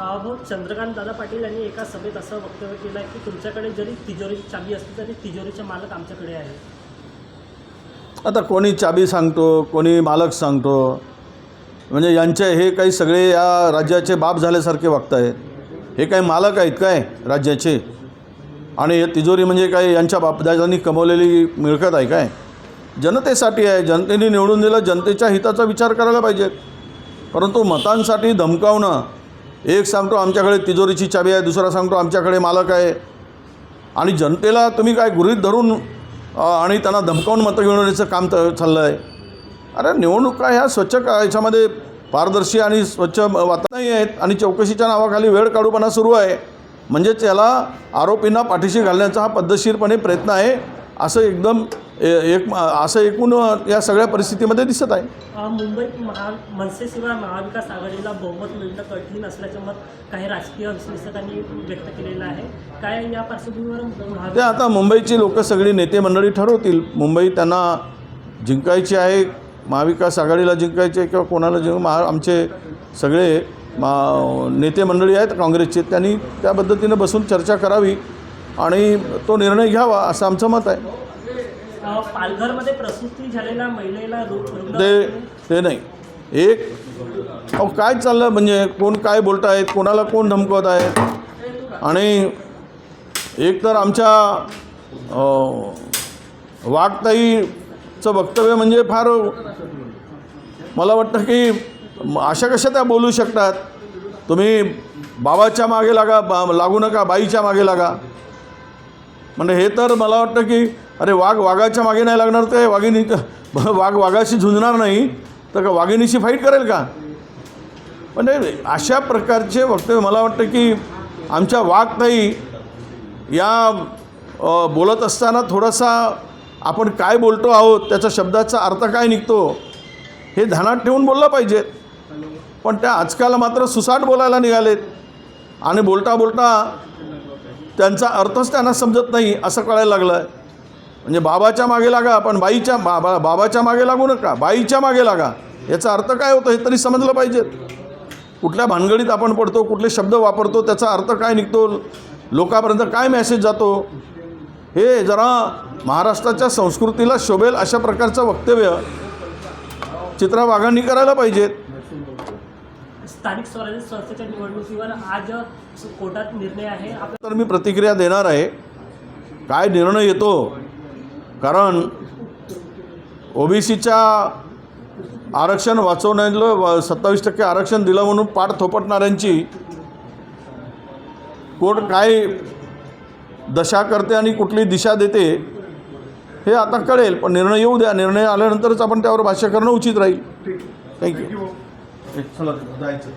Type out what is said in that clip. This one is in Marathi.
अहो चंद्रकांत दादा पाटील यांनी एका सभेत असं वक्तव्य केलं आहे की तुमच्याकडे जरी तिजोरीची चाबी असली तरी तिजोरीचे मालक आमच्याकडे आहे आता कोणी चाबी सांगतो कोणी मालक सांगतो म्हणजे यांचे हे काही सगळे या राज्याचे बाप झाल्यासारखे वागत आहेत. हे काही मालक आहेत काय राज्याचे? आणि तिजोरी म्हणजे काय यांच्या बापदाजांनी कमवलेली मिळकत आहे काय? जनतेसाठी आहे जनतेने निवडून दिलं जनतेच्या हिताचा विचार करायला पाहिजे. परंतु मतांसाठी धमकावणं एक सांगतो आमच्याकडे तिजोरीची चाबी आहे दुसरा सांगतो आमच्याकडे मालक आहे. आणि जनतेला तुम्ही काय गृहीत धरून आणि त्यांना धमकावून मतं घेण्याचं काम तर चाललं आहे अरे निवडणुका ह्या स्वच्छ का याच्यामध्ये पारदर्शी आणि स्वच्छ वातावरणही नाही आहेत आणि चौकशीच्या नावाखाली वेळ काढूपणा सुरू आहे. म्हणजेच याला आरोपींना पाठीशी घालण्याचा हा पद्धतशीरपणे प्रयत्न आहे असं एकदम एक असं एकूण या सगळ्या परिस्थितीमध्ये दिसत आहे. मुंबईत महा मनसेशिवाय महाविकास आघाडीला बहुमत मिळणं कठीण असल्याचं मत काही राजकीय विश्लेषकांनी व्यक्त केलेलं आहे. काय या पार्श्वभूमीवर ते आता मुंबईची लोक सगळी नेते मंडळी ठरवतील. मुंबई त्यांना जिंकायची आहे महाविकास आघाडीला जिंकायची आहे किंवा कोणाला जिंक महा आमचे सगळे मा नेते मंडळी आहेत काँग्रेसचे त्यांनी त्या पद्धतीनं बसून चर्चा करावी आणि तो निर्णय घ्यावा असं आमचं मत आहे. पालघरमध्ये प्रसूती झालेल्या महिलेला ते ते नाही. एक अहो काय चाललं म्हणजे कोण काय बोलत आहेत कोणाला कोण धमकवत आहेत आणि एक तर आमच्या वाघताईचं वक्तव्य म्हणजे फार मला वाटतं की अशा कशा त्या बोलू शकतात? तुम्ही बाबाच्या मागे लागा बा लागू नका बाईच्या मागे लागा. म्हणजे हे तर मला वाटतं की अरे वाघ वाघाच्या मागे नाही लागणार ते वाघिनी वाघ वाघाशी झुंजणार नाही तर का वाघिणीशी फाईट करेल का? म्हणजे अशा प्रकारचे वक्तव्य मला वाटतं की आमच्या वाघताई या बोलत असताना थोडासा आपण काय बोलतो आहोत त्याच्या शब्दाचा अर्थ काय निघतो हे ध्यानात ठेवून बोललं पाहिजे. पण त्या आजकाल मात्र सुसाट बोलायला निघालेत. आणि बोलता बोलता त्यांचा अर्थच त्यांना समजत नाही असं कळायला लागलं आहे म्हणजे बाबाच्या मागे लागा पण बाईच्या बाबा बाबाच्या मागे लागू नका बाईच्या मागे लागा. याचा अर्थ काय होतो हे तरी समजलं पाहिजे कुठल्या भानगडीत आपण पडतो कुठले शब्द वापरतो त्याचा अर्थ काय निघतो लोकांपर्यंत काय मेसेज जातो? हे जरा महाराष्ट्राच्या संस्कृतीला शोभेल अशा प्रकारचं वक्तव्य चित्रा वाघांनी करायला पाहिजेत. स्थानिक स्वराज्य संस्थेच्या निवडणुकीवर आज कोर्टात निर्णय आहे. तर मी प्रतिक्रिया देणार आहे. काय निर्णय येतो? कारण ओबीसीच्या आरक्षण वाचवण्याला सत्तावीस टक्के आरक्षण दिलं म्हणून पाठ थोपटणाऱ्यांची कोर्ट काय दशा करते आणि कुठली दिशा देते हे आता कळेल. पण निर्णय येऊ द्या. निर्णय आल्यानंतरच आपण त्यावर भाष्य करणं उचित राहील. थँक्यू ಚಲೋ ಆಯ್ತು